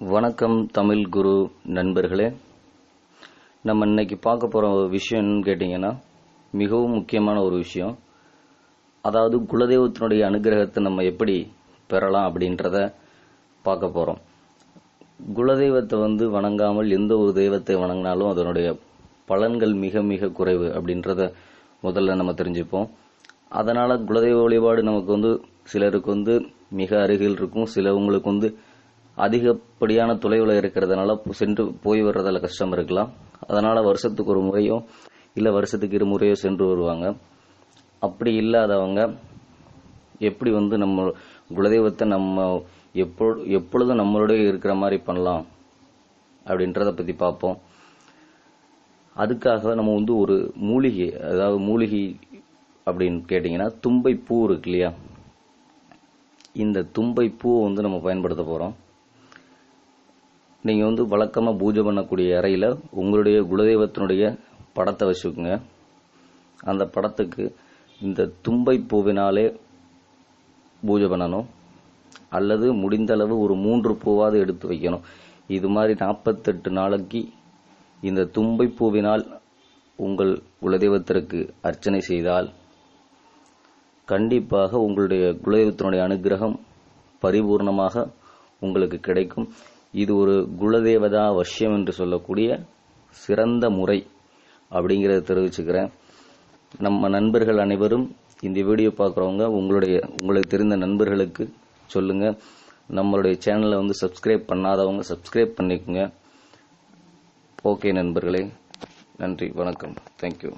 வணக்கம் தமிழ் குரு நண்பர்களே. நம்ம இன்னைக்கு பார்க்க போகிற ஒரு விஷயம் என்னன்னு கேட்டிங்கன்னா மிகவும் முக்கியமான ஒரு விஷயம். அதாவது குலதெய்வத்தினுடைய அனுகிரகத்தை நம்ம எப்படி பெறலாம் அப்படின்றத பார்க்க போகிறோம் குலதெய்வத்தை வந்து வணங்காமல் எந்த ஒரு தெய்வத்தை வணங்கினாலும் அதனுடைய பலன்கள் மிக மிக குறைவு அப்படின்றத முதல்ல நம்ம தெரிஞ்சுப்போம். அதனால குலதெய்வ வழிபாடு நமக்கு வந்து சிலருக்கு வந்து மிக அருகில் இருக்கும் சிலவங்களுக்கு வந்து அதிகப்படியான தொலைவில் இருக்கிறதுனால சென்று போய் வர்றதால கஷ்டம் இருக்கலாம். அதனால் வருஷத்துக்கு ஒரு முறையோ இல்லை வருஷத்துக்கு இரு முறையோ சென்று வருவாங்க. அப்படி இல்லாதவங்க எப்படி வந்து நம்ம குலதெய்வத்தை நம்ம எப்பொ எப்பொழுதும் நம்மளோட இருக்கிற மாதிரி பண்ணலாம் அப்படின்றத பற்றி பார்ப்போம். அதுக்காக நம்ம வந்து ஒரு மூலிகை அதாவது மூலிகை அப்படின்னு கேட்டிங்கன்னா தும்பை பூ இருக்கு இல்லையா? இந்த தும்பை பூவை வந்து நம்ம பயன்படுத்த போகிறோம் நீங்க வந்து வழக்கமாக பூஜை பண்ணக்கூடிய அறையில் உங்களுடைய குலதெய்வத்தினுடைய படத்தை வச்சுக்கோங்க. அந்த படத்துக்கு இந்த தும்பை பூவினாலே பூஜை பண்ணணும். அல்லது முடிந்த அளவு ஒரு மூன்று பூவாவது எடுத்து வைக்கணும். இது மாதிரி நாற்பத்தெட்டு நாளைக்கு இந்த தும்பை பூவினால் உங்கள் குலதெய்வத்திற்கு அர்ச்சனை செய்தால் கண்டிப்பாக உங்களுடைய குலதெய்வத்தினுடைய அனுகிரகம் பரிபூர்ணமாக உங்களுக்கு கிடைக்கும். இது ஒரு குலதேவதா வசியம் என்று சொல்லக்கூடிய சிறந்த முறை அப்படிங்கிறத தெரிவிச்சுக்கிறேன். நம்ம நண்பர்கள் அனைவரும் இந்த வீடியோ பார்க்குறவங்க உங்களுடைய உங்களுக்கு தெரிந்த நண்பர்களுக்கு சொல்லுங்கள் நம்மளுடைய சேனலை வந்து சப்ஸ்கிரைப் பண்ணாதவங்க சப்ஸ்கிரைப் பண்ணிக்கோங்க. ஓகே நண்பர்களே நன்றி வணக்கம். தேங்க்யூ